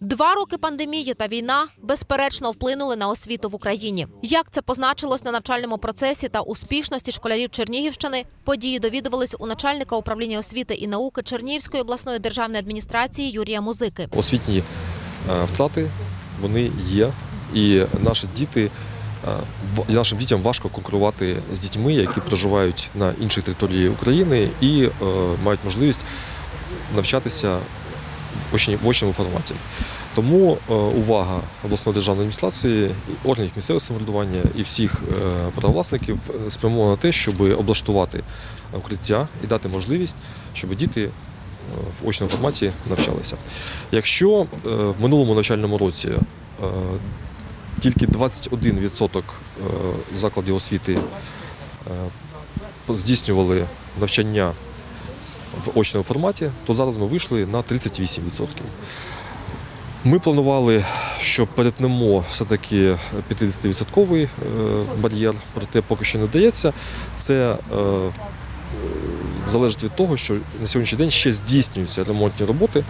Два роки пандемії та війна безперечно вплинули на освіту в Україні. Як це позначилось на навчальному процесі та успішності школярів Чернігівщини? Події довідувались у начальника управління освіти і науки Чернігівської обласної державної адміністрації Юрія Музики. Освітні е, втрати вони є, і наші діти. е, Нашим дітям важко конкурувати з дітьми, які проживають на іншій території України і е, мають можливість навчатися в очному форматі. Тому е, увага обласної державної адміністрації, органів місцевого самоврядування і всіх е, правовласників е, спрямована на те, щоб облаштувати укриття і дати можливість, щоб діти в очному форматі навчалися. Якщо в минулому навчальному році тільки 21% е, закладів освіти здійснювали навчання в очному форматі, то зараз ми вийшли на 38%. Ми планували, що перетнемо все-таки 50-відсотковий е, бар'єр, проте поки що не вдається. Це е, залежить від того, що на сьогоднішній день ще здійснюються ремонтні роботи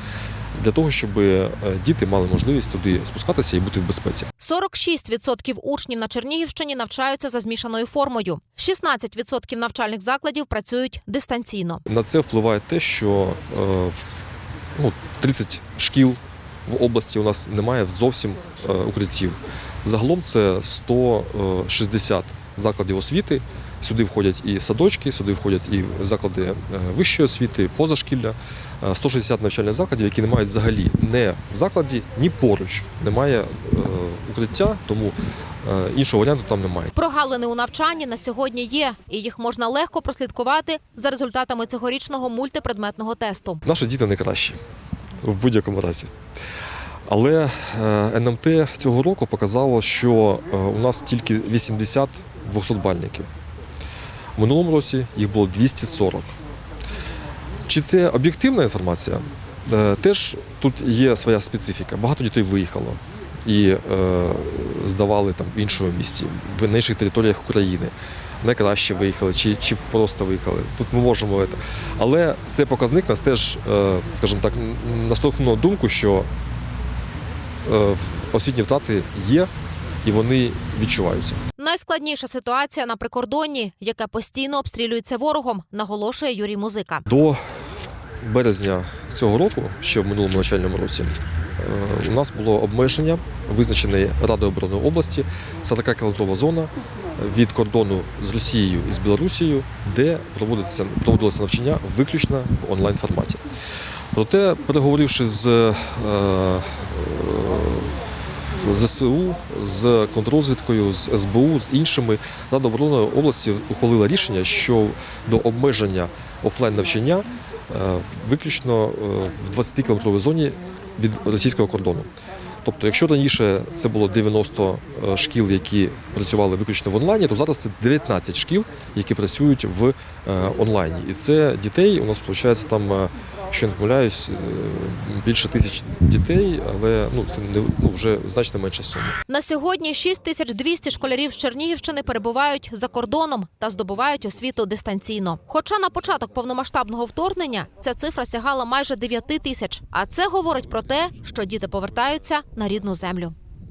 для того, щоб е, діти мали можливість туди спускатися і бути в безпеці. 46% учнів на Чернігівщині навчаються за змішаною формою. 16% навчальних закладів працюють дистанційно. На це впливає те, що е, в, ну, 30 шкіл в області у нас немає зовсім е, укриттів. Загалом це 160 закладів освіти. Сюди входять і садочки, сюди входять і заклади е, вищої освіти, позашкілля. Е, 160 навчальних закладів, які не мають взагалі не в закладі, ні поруч немає е, укриття, тому е, іншого варіанту там немає. Прогалини у навчанні на сьогодні є, і їх можна легко прослідкувати за результатами цьогорічного мультипредметного тесту. Наші діти не кращі в будь-якому разі. Але е, НМТ цього року показало, що е, у нас тільки 80 200-бальників. В минулому році їх було 240. Чи це об'єктивна інформація? Е, Теж тут є своя специфіка. Багато дітей виїхало і е, здавали там в іншому місті, в інших територіях України. Найкраще виїхали, чи, чи просто виїхали. Тут ми можемо. це. Але цей показник нас теж, е, скажімо так, наштовхнув думку, що е, освітні втрати є і вони відчуваються. Найскладніша ситуація на прикордонні, яке постійно обстрілюється ворогом, наголошує Юрій Музика. До березня цього року, ще в минулому навчальному році, е, у нас було обмеження, визначене Радою оборони області, 40-кілометрова зона від кордону з Росією і з Білорусією, де проводиться, проводилося навчання виключно в онлайн форматі. Проте, переговоривши з е, е, ЗСУ, з контррозвідкою, з СБУ, з іншими, Рада області ухвалила рішення, що до обмеження офлайн навчання е, виключно е, в 20 кілометровій зоні від російського кордону. Тобто, якщо раніше це було 90 шкіл, які працювали виключно в онлайні, то зараз це 19 шкіл, які працюють в е, онлайні. І це дітей у нас виходить там, я не помиляюсь, е, більше тисяч дітей, але ну це не ну, вже значно менша сума. На сьогодні 6200 школярів з Чернігівщини перебувають за кордоном та здобувають освіту дистанційно. Хоча на початок повномасштабного вторгнення ця цифра сягала майже 9 тисяч. А це говорить про те, що діти повертаються на рідну землю.